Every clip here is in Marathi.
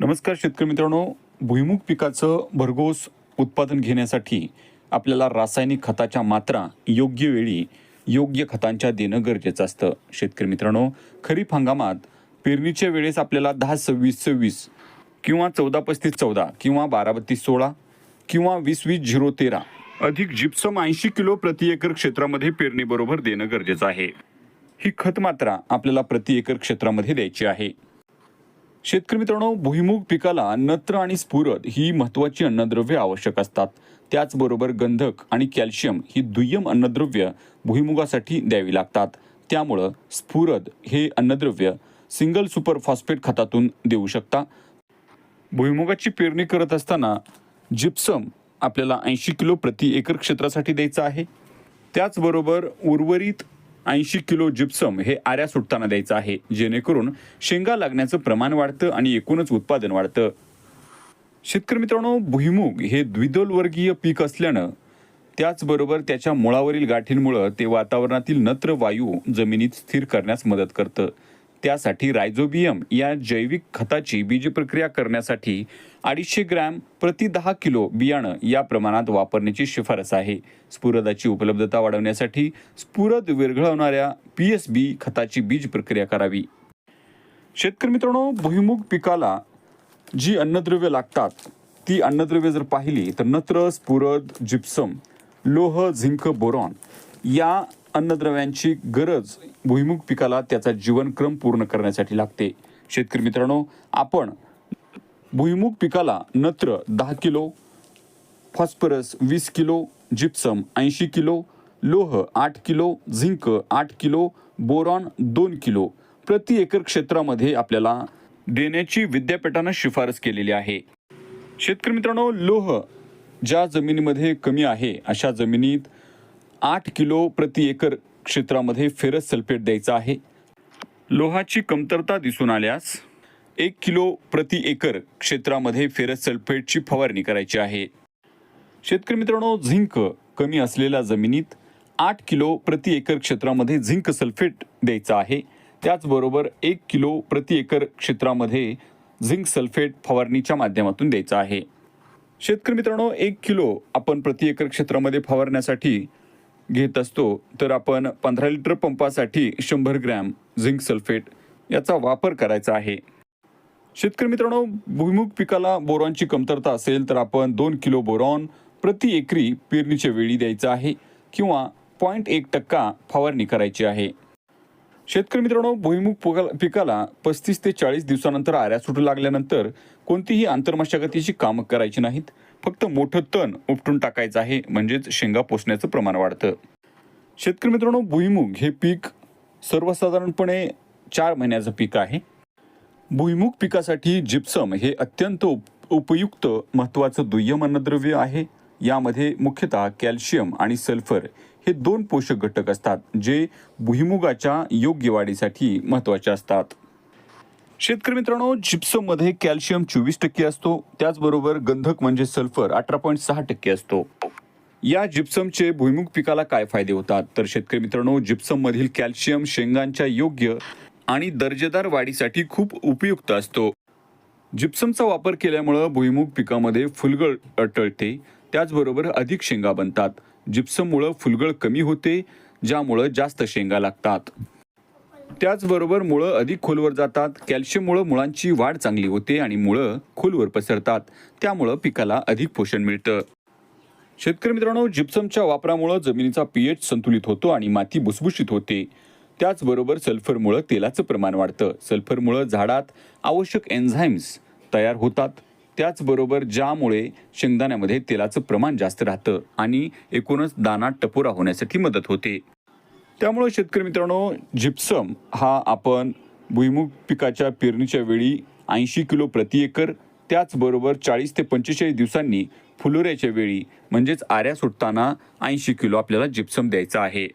नमस्कार शेतकरी मित्रांनो. भुईमुग पिकाचं भरघोस उत्पादन घेण्यासाठी आपल्याला रासायनिक खताच्या मात्रा योग्य वेळी योग्य खतांच्या देणं गरजेचं असतं. शेतकरी मित्रांनो खरीप हंगामात पेरणीच्या वेळेस आपल्याला दहा सव्वीस सव्वीस किंवा चौदा पस्तीस चौदा किंवा बारा बत्तीस सोळा किंवा वीस वीस झिरो तेरा अधिक जिप्सम ऐंशी किलो प्रति एकर क्षेत्रामध्ये पेरणीबरोबर देणं गरजेचं आहे. ही खत मात्रा आपल्याला प्रति एकर क्षेत्रामध्ये द्यायची आहे. शेतकरी मित्रांनो भुईमुग पिकाला नत्र आणि स्फुरद ही महत्वाची अन्नद्रव्ये आवश्यक असतात. त्याचबरोबर गंधक आणि कॅल्शियम ही दुय्यम अन्नद्रव्य भुईमुगासाठी द्यावी लागतात. त्यामुळं स्फुरद हे अन्नद्रव्य सिंगल सुपर फॉस्फेट खतातून देऊ शकता. भुईमुगाची पेरणी करत असताना जिप्सम आपल्याला ऐंशी किलो प्रति एकर क्षेत्रासाठी द्यायचं आहे. त्याचबरोबर उर्वरित ऐंशी किलो जिप्सम हे आऱ्या सुटताना द्यायचं आहे. जेणेकरून शेंगा लागण्याचं प्रमाण वाढतं आणि एकूणच उत्पादन वाढतं. शेतकरी मित्रांनो भुईमुग हे द्विदलवर्गीय पीक असल्यानं त्याचबरोबर त्याच्या मुळावरील गाठींमुळं ते वातावरणातील नत्र वायू जमिनीत स्थिर करण्यास मदत करतं. त्यासाठी रायझोबियम या जैविक खताची बीज प्रक्रिया करण्यासाठी अडीचशे ग्रॅम प्रति दहा किलो बियाणं या प्रमाणात वापरण्याची शिफारस आहे. स्फुरदाची उपलब्धता वाढवण्यासाठी स्फुरद विरघळवणाऱ्या पी एस बी खताची बीज प्रक्रिया करावी. शेतकरी मित्रांनो भुईमुग पिकाला जी अन्नद्रव्य लागतात ती अन्नद्रव्य जर पाहिली तर नत्र स्फुरद जिप्सम लोह झिंक बोरॉन या अन्नद्रव्यांची गरज भुईमुग पिकाला त्याचा जीवनक्रम पूर्ण करण्यासाठी लागते. शेतकरी मित्रांनो आपण भुईमुग पिकाला नत्र दहा किलो फॉस्फरस वीस किलो जिप्सम ऐंशी किलो लोह आठ किलो झिंक आठ किलो बोरॉन दोन किलो. प्रति एकर क्षेत्रामध्ये आपल्याला देण्याची विद्यापीठानं शिफारस केलेली आहे. शेतकरी मित्रांनो लोह ज्या जमिनीमध्ये कमी आहे अशा जमिनीत आठ किलो प्रति एकर क्षेत्रामध्ये फेरस सल्फेट द्यायचं आहे. लोहाची कमतरता दिसून आल्यास एक किलो प्रति एकर क्षेत्रामध्ये फेरस सल्फेटची फवारणी करायची आहे. शेतकरी मित्रांनो झिंक कमी असलेल्या जमिनीत आठ किलो प्रति एकर क्षेत्रामध्ये झिंक सल्फेट द्यायचं आहे. त्याचबरोबर एक किलो प्रति एकर क्षेत्रामध्ये झिंक सल्फेट फवारणीच्या माध्यमातून द्यायचं आहे. शेतकरी मित्रांनो एक किलो आपण प्रति एकर क्षेत्रामध्ये फवारण्यासाठी घेत असतो तर आपण पंधरा लिटर पंपासाठी शंभर ग्रॅम झिंक सल्फेट याचा वापर करायचा आहे. शेतकरी मित्रांनो भुईमुग पिकाला बोरॉनची कमतरता असेल तर आपण दोन किलो बोरॉन प्रति एकरी पेरणीच्या वेळी द्यायचं आहे किंवा पॉईंट एक टक्का फवारणी करायची आहे. शेतकरी मित्रांनो भुईमुग पिकाला पिकाला पस्तीस ते चाळीस दिवसानंतर आऱ्या सुटू लागल्यानंतर कोणतीही आंतरमशागतीची कामं करायची नाहीत. फक्त मोठं तण उपटून टाकायचं आहे म्हणजेच शेंगा पोसण्याचं प्रमाण वाढतं. शेतकरी मित्रांनो भुईमुग हे पीक सर्वसाधारणपणे चार महिन्याचं पीक आहे. भुईमुग पिकासाठी जिप्सम हे अत्यंत उप उपयुक्त महत्त्वाचं दुय्यम अन्नद्रव्य आहे. यामध्ये मुख्यतः कॅल्शियम आणि सल्फर हे दोन पोषक घटक असतात जे भुईमुगाच्या योग्य वाढीसाठी महत्त्वाचे असतात. शेतकरी मित्रांनो जिप्सममध्ये कॅल्शियम चोवीस टक्के असतो. त्याचबरोबर गंधक म्हणजे सल्फर अठरा पॉईंट सहा टक्के असतो. या जिप्समचे भुईमुग पिकाला काय फायदे होतात? तर शेतकरी मित्रांनो जिप्सम मधील कॅल्शियम शेंगांच्या योग्य आणि दर्जेदार वाढीसाठी खूप उपयुक्त असतो. जिप्समचा वापर केल्यामुळं भुईमुग पिकामध्ये फुलगळ टळते. त्याचबरोबर अधिक शेंगा बनतात. जिप्सममुळं फुलगळ कमी होते ज्यामुळं जास्त शेंगा लागतात. त्याचबरोबर मुळं अधिक खोलवर जातात कॅल्शियममुळं मुळांची वाढ चांगली होते आणि मुळं खोलवर पसरतात. त्यामुळं पिकाला अधिक पोषण मिळतं. शेतकरी मित्रांनो जिप्समच्या वापरामुळं जमिनीचा पीएच संतुलित होतो आणि माती भुसभुशीत होते. त्याचबरोबर सल्फरमुळं तेलाचं प्रमाण वाढतं. सल्फरमुळं झाडात आवश्यक एन्झाईम्स तयार होतात. त्याचबरोबर ज्यामुळे शेंगदाण्यामध्ये तेलाचं प्रमाण जास्त राहतं आणि एकूणच दाना टपोरा होण्यासाठी मदत होते. त्यामुळे शेतकरी मित्रांनो जिप्सम हा आपण भुईमुग पिकाच्या पेरणीच्या वेळी ऐंशी किलो प्रति एकर त्याचबरोबर चाळीस ते पंचेचाळीस दिवसांनी फुलोऱ्याच्या वेळी म्हणजेच आऱ्या सुटताना ऐंशी किलो आपल्याला जिप्सम द्यायचा आहे.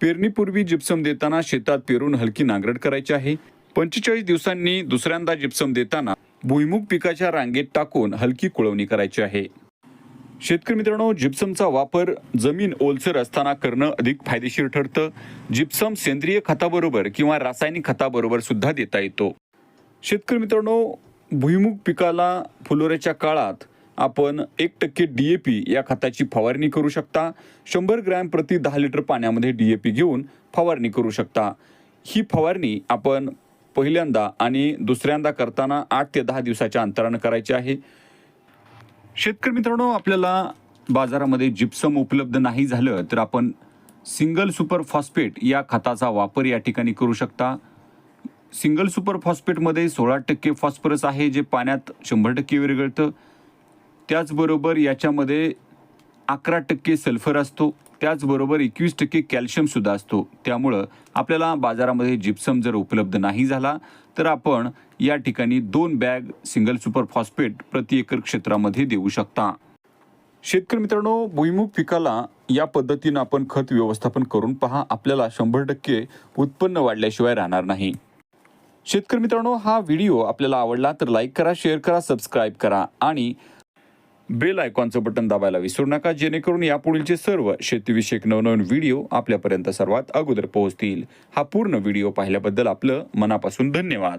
पेरणीपूर्वी जिप्सम देताना शेतात पेरून हलकी नांगरट करायची आहे. पंचेचाळीस दिवसांनी दुसऱ्यांदा जिप्सम देताना भुईमुग पिकाच्या रांगेत टाकून हलकी कुळवणी करायची आहे. शेतकरी मित्रांनो जिप्समचा वापर जमीन ओलसर असताना करणं अधिक फायदेशीर ठरतं. जिप्सम सेंद्रिय खताबरोबर किंवा रासायनिक खताबरोबर सुद्धा देता येतो. शेतकरी मित्रांनो भुईमुग पिकाला फुलोऱ्याच्या काळात आपण एक टक्के डी ए पी या खताची फवारणी करू शकता. शंभर ग्रॅम प्रति दहा लिटर पाण्यामध्ये डी ए पी घेऊन फवारणी करू शकता. ही फवारणी आपण पहिल्यांदा आणि दुसऱ्यांदा करताना आठ ते दहा दिवसाच्या अंतरानं करायची आहे. शेतकरी मित्रांनो आपल्याला बाजारामध्ये जिप्सम उपलब्ध नाही झालं तर आपण सिंगल सुपर फॉस्फेट या खताचा वापर या ठिकाणी करू शकता. सिंगल सुपर फॉस्फेटमध्ये सोळा टक्के फॉस्फरस आहे जे पाण्यात शंभर टक्के विरघळतं. त्याचबरोबर याच्यामध्ये अकरा टक्के सल्फर असतो. त्याचबरोबर एकवीस टक्के कॅल्शियमसुद्धा असतो. त्यामुळं आपल्याला बाजारामध्ये जिप्सम जर उपलब्ध नाही झाला तर आपण या ठिकाणी दोन बॅग सिंगल सुपर फॉस्फेट प्रति एकर क्षेत्रामध्ये देऊ शकता. शेतकरी मित्रांनो भुईमुग पिकाला या पद्धतीनं आपण खत व्यवस्थापन करून पहा. आपल्याला शंभर टक्के उत्पन्न वाढल्याशिवाय राहणार नाही. शेतकरी मित्रांनो हा व्हिडिओ आपल्याला आवडला तर लाईक करा शेअर करा सबस्क्राईब करा आणि बेल आयकॉनचं बटन दाबायला विसरू नका जेणेकरून यापुढीलचे सर्व शेतीविषयक नवनवीन व्हिडिओ आपल्यापर्यंत सर्वात अगोदर पोहोचतील. हा पूर्ण व्हिडिओ पाहिल्याबद्दल आपलं मनापासून धन्यवाद.